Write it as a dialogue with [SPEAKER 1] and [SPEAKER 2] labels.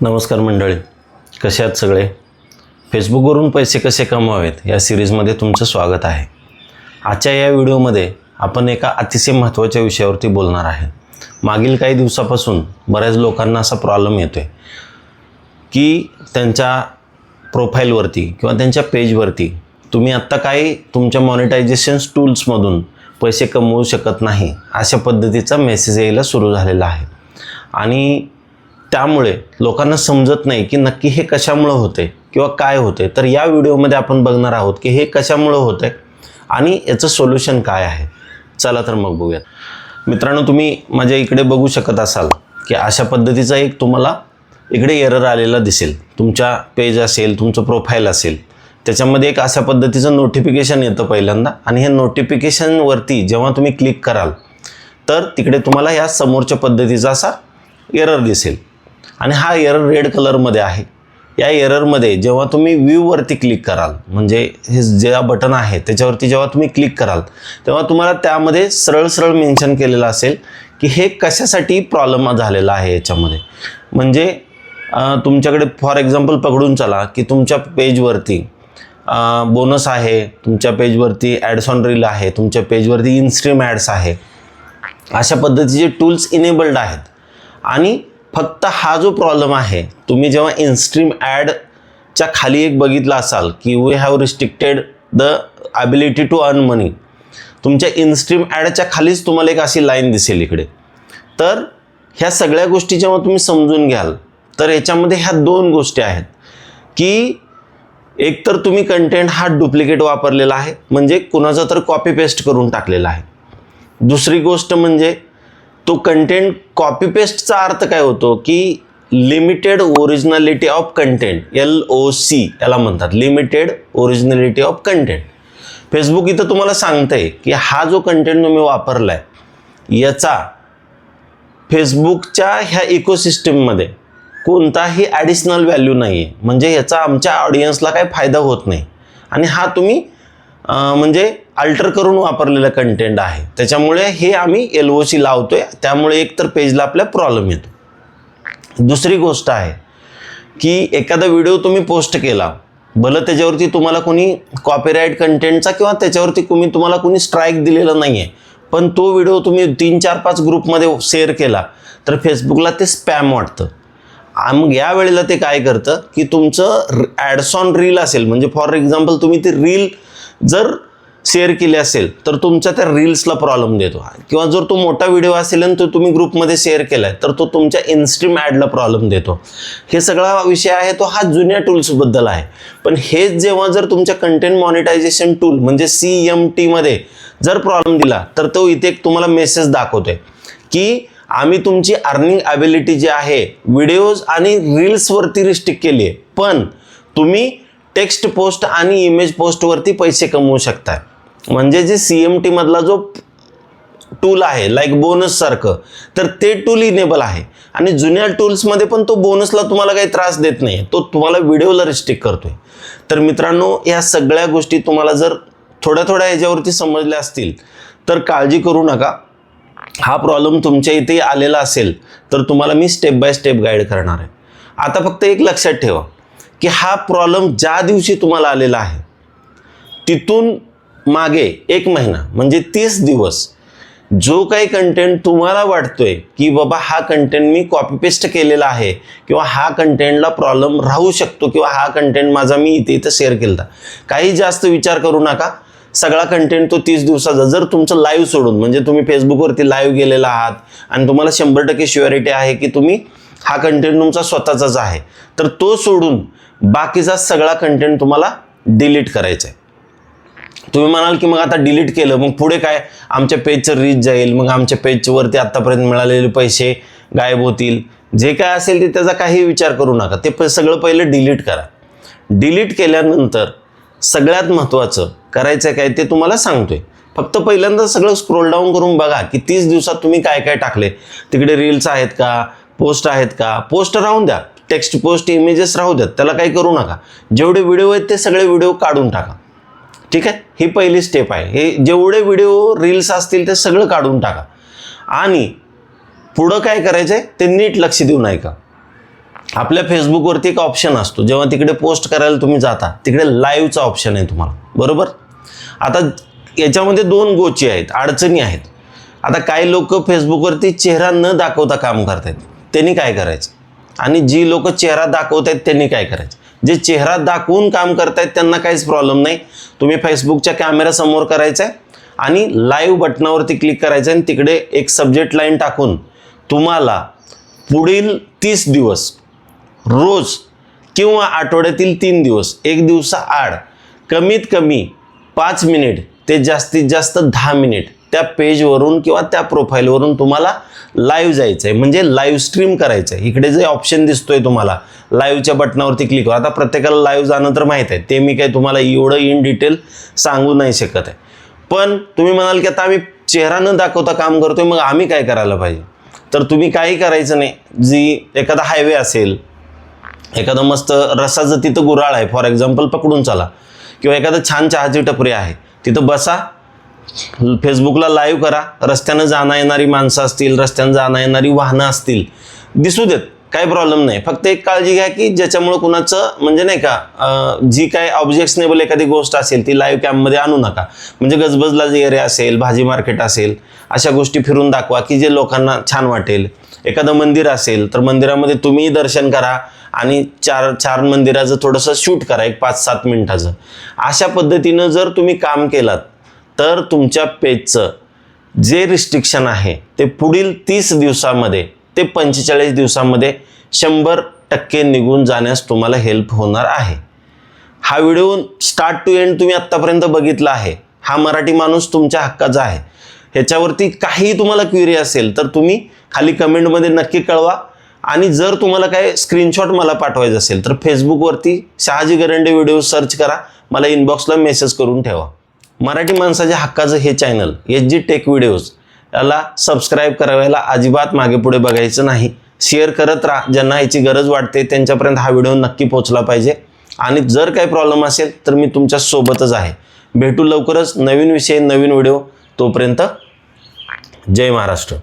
[SPEAKER 1] नमस्कार मंडळी कसे आहात सगळे? फेसबुकवरून पैसे कसे कमवावेत या सिरीजमध्ये तुमचं स्वागत आहे. आजच्या या व्हिडिओमध्ये आपण एका अतिशय महत्त्वाच्या विषयावरती बोलणार आहे. मागील काही दिवसापासून बऱ्याच लोकांना असा प्रॉब्लेम येतो आहे की त्यांच्या प्रोफाईलवरती किंवा त्यांच्या पेजवरती तुम्ही आत्ता काही तुमच्या मॉनिटायझेशन टूल्समधून पैसे कमवू शकत नाही अशा पद्धतीचा मेसेज यायला सुरू झालेला आहे. आणि त्यामुळे लोकांना समजत नाही की नक्की हे कशामुळं होते किंवा काय होते. तर या व्हिडिओमध्ये आपण बघणार आहोत की हे कशामुळं होते आणि याचं सोल्युशन काय आहे. चला तर मग बघूयात मित्रांनो तुम्ही माझ्या इकडे बघू शकत असाल की अशा पद्धतीचा एक तुम्हाला इकडे एरर आलेला दिसेल. तुमच्या पेज असेल तुमचं प्रोफाईल असेल. त्याच्यामध्ये एक अशा पद्धतीचं नोटिफिकेशन येतं पहिल्यांदा आणि हे नोटिफिकेशनवरती जेव्हा तुम्ही क्लिक कराल तर तिकडे तुम्हाला या समोरच्या पद्धतीचा असा एरर दिसेल. आणि हा एरर रेड कलरमध्ये आहे. या एररमध्ये जेव्हा तुम्ही व्ह्यूवरती क्लिक कराल म्हणजे हे जे बटन आहे त्याच्यावरती जेव्हा तुम्ही क्लिक कराल तेव्हा तुम्हाला त्यामध्ये सरळ सरळ मेन्शन केलेलं असेल की हे कशासाठी प्रॉब्लेम झालेला आहे याच्यामध्ये. म्हणजे तुमच्याकडे फॉर एक्झाम्पल पकडून चला की तुमच्या पेजवरती बोनस आहे तुमच्या पेजवरती ॲड्स ऑन रील आहे तुमच्या पेजवरती इन्स्ट्रीम ॲड्स आहे. अशा पद्धतीचे टूल्स इनेबल्ड आहेत. आणि फक्त हा जो प्रॉब्लेम आहे तुम्ही जेव्हा इन्स्ट्रीम ॲडच्या खाली एक बघितला असाल की we have restricted the ability to earn money तुमच्या इन्स्ट्रीम ॲडच्या खालीच तुम्हाला एक अशी लाईन दिसेल इकडे. तर ह्या सगळ्या गोष्टी जेव्हा तुम्ही समजून घ्याल तर याच्यामध्ये ह्या दोन गोष्टी आहेत. की एक तर तुम्ही कंटेंट हा डुप्लिकेट वापरलेला आहे म्हणजे कुणाचा तर कॉपी पेस्ट करून टाकलेला आहे. दुसरी गोष्ट म्हणजे तो कंटेंट कॉपी पेस्टचा अर्थ काय होतो की limited originality of content L O C याला म्हणतात. Limited originality of content Facebook इथं तुम्हाला सांगतंय की हा जो कंटेंट तुम्ही वापरला आहे याचा फेसबुकच्या ह्या इकोसिस्टीममध्ये कोणताही ॲडिशनल व्हॅल्यू नाही आहे म्हणजे याचा आमच्या ऑडियन्सला काही फायदा होत नाही. आणि हा तुम्ही म्हणजे अल्टर करून वापरलेलं कंटेंट आहे. त्याच्यामुळे हे आम्ही एल ओ सी लावतो आहे त्यामुळे एकतर पेजला आपल्या प्रॉब्लेम येतो. दुसरी गोष्ट आहे की एखादा व्हिडिओ तुम्ही पोस्ट केला भलं त्याच्यावरती तुम्हाला कोणी कॉपीराईट कंटेंटचा किंवा त्याच्यावरती तुम्ही तुम्हाला कोणी स्ट्राईक दिलेला नाही आहे पण तो व्हिडिओ तुम्ही तीन चार पाच ग्रुपमध्ये शेअर केला तर फेसबुकला ते स्पॅम वाटतं. मग या वेळेला ते काय करतं की तुमचं ॲडसॉन रील असेल म्हणजे फॉर एक्झाम्पल तुम्ही ते रील जर शेअर केली असेल तर तुमच्या त्या रील्सला प्रॉब्लेम देतो. किंवा जर तो मोठा व्हिडिओ असेल आणि तो तुम्ही ग्रुपमध्ये शेअर केला आहे तर तो तुमच्या इन्स्ट्रीम ॲडला प्रॉब्लेम देतो. हे सगळा विषय आहे तो हा जुन्या टूल्सबद्दल आहे. पण हेच जेव्हा जर तुमच्या कंटेंट मॉनिटायझेशन टूल म्हणजे सी एम टीमध्ये जर प्रॉब्लेम दिला तर तो इथे एक तुम्हाला मेसेज दाखवतोय. की आम्ही तुमची अर्निंग ॲबिलिटी जी आहे व्हिडिओज आणि रील्सवरती रिस्ट्रिक्ट केली आहे. पण तुम्ही टेक्स्ट पोस्ट आणि इमेज पोस्टवरती पैसे कमवू शकताय म्हणजे जे सी एम टीमधला जो टूल आहे लाईक बोनससारखं तर ते टूल इनेबल आहे. आणि जुन्या टूल्समध्ये पण तो बोनसला तुम्हाला काही त्रास देत नाही. तो तुम्हाला व्हिडिओला रिस्ट्रिक्ट करतोय. तर मित्रांनो या सगळ्या गोष्टी तुम्हाला जर थोड्या थोड्या याच्यावरती समजल्या असतील तर काळजी करू नका. हा प्रॉब्लेम तुमच्या इथे आलेला असेल तर तुम्हाला मी स्टेप बाय स्टेप गाईड करणार आहे. आता फक्त एक लक्षात ठेवा. की हा प्रॉब्लेम ज्या दिवशी तुम्हाला आलेला आहे तिथून मागे एक महिना म्हणजे तीस दिवस जो काही कंटेंट तुम्हाला वाटतोय की बाबा हा कंटेंट मी कॉपी पेस्ट केलेला आहे किंवा हा कंटेंटला प्रॉब्लेम राहू शकतो किंवा हा कंटेंट माझा मी इथे इथं शेअर केला काही जास्त विचार करू नका. सगळा कंटेंट तो तीस दिवसाचा जर तुमचं लाईव्ह सोडून म्हणजे तुम्ही फेसबुकवरती लाईव्ह गेलेला आहात आणि तुम्हाला शंभर टक्के शुअरिटी आहे की तुम्ही हा कंटेंट तुमचा स्वतःचाच आहे. तर तो सोडून बाकीचा सगळा कंटेंट तुम्हाला डिलीट करायचा आहे तुम्ही म्हणाल की मग आता डिलीट केलं मग पुढे काय? आमच्या पेजचं रीच जाईल मग आमच्या पेजवरती आत्तापर्यंत मिळालेले पैसे गायब होतील. जे काय असेल ते त्याचा काही विचार करू नका ते प सगळं पहिलं डिलीट करा. डिलीट केल्यानंतर सगळ्यात महत्त्वाचं करायचं काय ते तुम्हाला सांगतोय. फक्त पहिल्यांदा सगळं स्क्रोल डाऊन करून बघा की तीस दिवसात तुम्ही काय काय टाकले. तिकडे रील्स आहेत का? पोस्ट आहेत का? पोस्ट राहून द्या. टेक्स्ट पोस्ट इमेजेस राहू द्यात त्याला काही करू नका. जेवढे व्हिडिओ आहेत ते सगळे व्हिडिओ काढून टाका. ठीक आहे? ही पहिली स्टेप आहे. हे जेवढे व्हिडिओ रील्स असतील ते सगळं काढून टाका. आणि पुढं काय करायचं आहे ते नीट लक्ष देऊन ऐका. आपल्या फेसबुकवरती एक ऑप्शन असतो. जेव्हा तिकडे पोस्ट करायला तुम्ही जाता तिकडे लाईव्हचा ऑप्शन आहे तुम्हाला. बरोबर? आता याच्यामध्ये दोन गोची आहेत. अडचणी आहेत. आता काही लोक फेसबुकवरती चेहरा न दाखवता काम करतात त्यांनी काय करायचं? आणि जी लोक चेहरा दाखवत आहेत त्यांनी काय करायचं? जे चेहरा दाखवून काम करतायत त्यांना काहीच प्रॉब्लेम नाही. तुम्ही फेसबुकच्या कॅमेऱ्यासमोर करायचं आहे आणि लाईव्ह बटनावरती क्लिक करायचं आहे आणि तिकडे एक सब्जेक्ट लाईन टाकून तुम्हाला पुढील तीस दिवस रोज किंवा आठवड्यातील तीन दिवस एक दिवसा आड कमीत कमी पाच मिनिट ते जास्तीत जास्त दहा मिनिट त्या पेजवरून किंवा त्या प्रोफाईलवरून तुम्हाला लाईव्ह जायचं आहे म्हणजे लाईव्ह स्ट्रीम करायचं आहे इकडे जे ऑप्शन दिसतोय तुम्हाला लाईव्हच्या बटनावरती क्लिक करा. आता प्रत्येकाला लाईव्ह जाणं तर माहीत आहे. ते मी काही तुम्हाला एवढं इन डिटेल सांगू नाही शकत आहे. पण तुम्ही म्हणाल की आता आम्ही चेहरा न दाखवता काम करतोय मग आम्ही काय करायला पाहिजे? तर तुम्ही काही करायचं नाही. जी एखादा हायवे असेल एखादं मस्त रसाचं तिथं गुराळ आहे. फॉर एक्झाम्पल पकडून चला. किंवा एखादं छान चहाची टपरी आहे. तिथं बसा फेसबुकला लाईव्ह करा. रस्त्यानं जाणं येणारी माणसं असतील रस्त्यानं जाणं येणारी वाहनं असतील. दिसू देत काही प्रॉब्लेम नाही. फक्त एक काळजी घ्या की ज्याच्यामुळं कुणाचं म्हणजे नाही का जी काय ऑब्जेक्शनेबल एखादी गोष्ट असेल ती लाईव्ह कॅम्पमध्ये आणू नका. म्हणजे गजबजला जे एरिया असेल भाजी मार्केट असेल अशा गोष्टी फिरून दाखवा की जे लोकांना छान वाटेल. एखादं मंदिर असेल तर मंदिरामध्ये तुम्ही दर्शन करा आणि चार चार मंदिराचं थोडंसं शूट करा एक पाच सात मिनिटाचं. अशा पद्धतीनं जर तुम्ही काम केलात तर तुमच्या पेजचं जे रिस्ट्रिक्शन आहे ते पुढील तीस दिवसामध्ये ते पंचेचाळीस दिवसामध्ये शंभर टक्के निघून जाण्यास तुम्हाला हेल्प होणार आहे. हा व्हिडिओ स्टार्ट टू एंड तुम्ही आत्तापर्यंत बघितला आहे. हा मराठी माणूस तुमच्या हक्काचा आहे. ह्याच्यावरती काही तुम्हाला क्युरी असेल तर तुम्ही खाली कमेंटमध्ये नक्की कळवा. आणि जर तुम्हाला काय स्क्रीनशॉट मला पाठवायचं असेल तर फेसबुकवरती शहाजी गरंडे व्हिडिओ सर्च करा. मला इनबॉक्सला मेसेज करून ठेवा. मराठी माणसाच्या हक्काचं हे channel H G tech videos याला सबस्क्राईब करायला अजिबात मागे पुढे बघायचं नाही. शेअर करत राहा ज्यांना याची गरज वाटते त्यांच्यापर्यंत हा व्हिडिओ नक्की पोचला पाहिजे. आणि जर काही प्रॉब्लेम असेल तर मी तुमच्या सोबतच आहे. भेटू लवकरच नवीन विषय नवीन व्हिडिओ तोपर्यंत जय महाराष्ट्र.